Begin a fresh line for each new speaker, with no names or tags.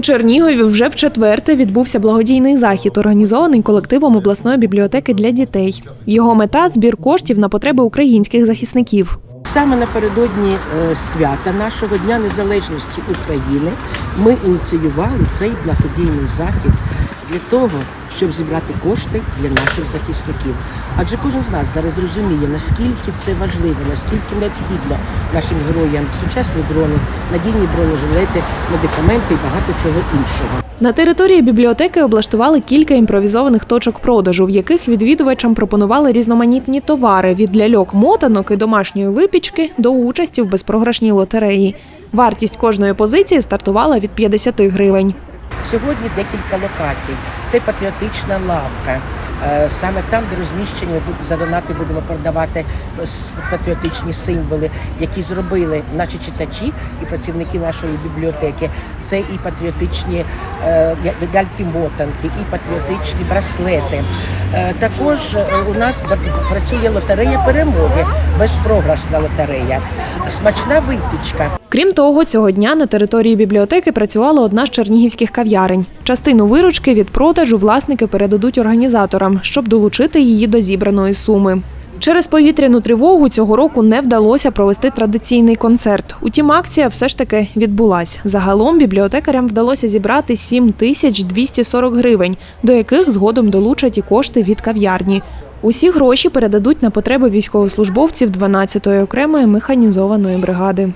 Чернігові вже в четверте відбувся благодійний захід, організований колективом обласної бібліотеки для дітей. Його мета збір коштів на потреби українських захисників.
Саме напередодні е, свята нашого Дня Незалежності України ми ініціювали цей благодійний захід для того, щоб зібрати кошти для наших захисників. Адже кожен з нас зараз розуміє, наскільки це важливо, наскільки необхідно нашим героям сучасні дрони, надійні бронежилети, медикаменти і багато чого іншого.
На території бібліотеки облаштували кілька імпровізованих точок продажу, в яких відвідувачам пропонували різноманітні товари від ляльок мотанок і домашньої випічки до участі в безпрограшній лотереї. Вартість кожної позиції стартувала від 50 гривень.
Сьогодні декілька локацій. Це патріотична лавка. Е, Саме там, де розміщені за донати будемо продавати патріотичні символи, які зробили наші читачі і працівники нашої бібліотеки. Це і патріотичні е, я- ляльки-мотанки, і патріотичні браслети. Е, Також у нас працює лотерея перемоги, безпрограшна лотерея, смачна випічка.
Крім того, цього дня на території бібліотеки працювала одна з чернігівських кав'ярень. Частину виручки від продажу власники передадуть організаторам, щоб долучити її до зібраної суми. Через повітряну тривогу цього року не вдалося провести традиційний концерт. Утім, акція все ж таки відбулась. Загалом бібліотекарям вдалося зібрати 7 тисяч 240 гривень, до яких згодом долучать і кошти від кав'ярні. Усі гроші передадуть на потреби військовослужбовців 12-ї окремої механізованої бригади.